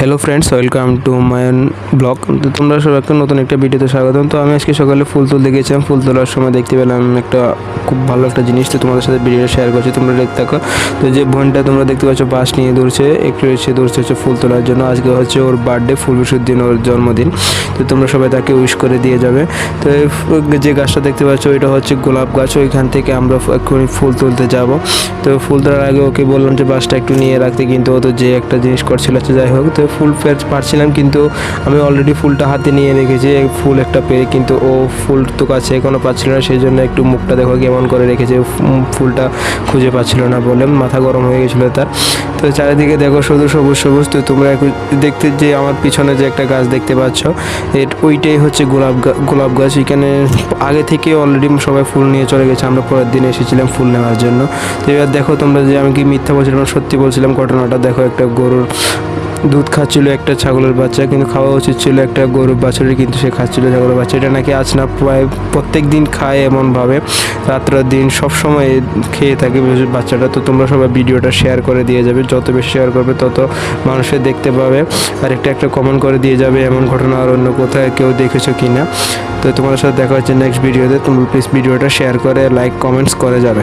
Hello friends welcome to my blog তো তোমরা সব একটা নতুন একটা ভিডিওতে স্বাগতম। তো আমি আজকে সকালে ফুল তুলতে গেছিলাম ফুল তোলার সময় দেখতে পেলাম একটা খুব ভালো একটা জিনিস। তো তোমাদের সাথে ভিডিওটা শেয়ার করছি, তোমরা দেখতে থাকো। তো যে বোনটা তোমরা দেখতে পাচ্ছ বাস নিয়ে দৌড়ছে, একটু এসে দৌড়ছে হচ্ছে ফুল তোলার জন্য। আজকে হচ্ছে ওর বার্থডে ফুল দিন ওর জন্মদিন। তো তোমরা সবাই তাকে উইশ করে দিয়ে যাবে। তো যে গাছটা দেখতে পাচ্ছ, ওইটা হচ্ছে গোলাপ গাছ। ওইখান থেকে আমরা এক্ষুনি ফুল তুলতে যাব। তো ফুল তোলার আগে ওকে বললাম যে বাসটা একটু নিয়ে রাখতে। কিন্তু ও তো যে একটা জিনিস করছিল হচ্ছে যাই হোক। তো ফুল পেয়ে পারছিলাম, কিন্তু আমি অলরেডি ফুলটা হাতে নিয়ে রেখেছি ফুল একটা পেয়ে, কিন্তু ও ফুল তো কাছে এখনও পাচ্ছিল না, সেই জন্য একটু মুখটা দেখো কেমন করে রেখেছে ফুলটা খুঁজে পাচ্ছিল না বলে, মাথা গরম হয়ে গেছিল তার। তো চারিদিকে দেখো শুধু সবুজ সবুজ, তো তোমরা দেখতে যে আমার পিছনে যে একটা গাছ দেখতে পাচ্ছ, এর ওইটাই হচ্ছে গোলাপ গোলাপ গাছ, এখানে আগে থেকে অলরেডি সবাই ফুল নিয়ে চলে গেছে, আমরা পরের দিন এসেছিলাম ফুল নেওয়ার জন্য। তো এবার দেখো তোমরা যে আমি কি মিথ্যা বলছিলাম, সত্যি বলছিলাম, ঘটনাটা দেখো একটা গরুর দুধ খাচ্ছিল একটা ছাগলের বাচ্চা, কিন্তু খাওয়া উচিত ছিল একটা গরুর বাছুরের কিন্তু সে খাচ্ছিল ছাগলের বাচ্চা। এটা নাকি আজ না প্রায় প্রত্যেক দিন খায় এমনভাবে রাত্রের দিন সব সময় খেয়ে থাকে বাচ্চাটা। তো তোমরা সবাই ভিডিওটা শেয়ার করে দিয়ে যাবে। যত বেশি শেয়ার করবে, তত মানুষের দেখতে পাবে। আর একটা একটা কমেন্ট করে দিয়ে যাবে এমন ঘটনা আর অন্য কোথায় কেউ দেখেছ কি না তো তোমাদের সাথে দেখা হচ্ছে নেক্সট ভিডিওতে তোমরা প্লিজ ভিডিওটা শেয়ার করে লাইক কমেন্টস করে যাবে।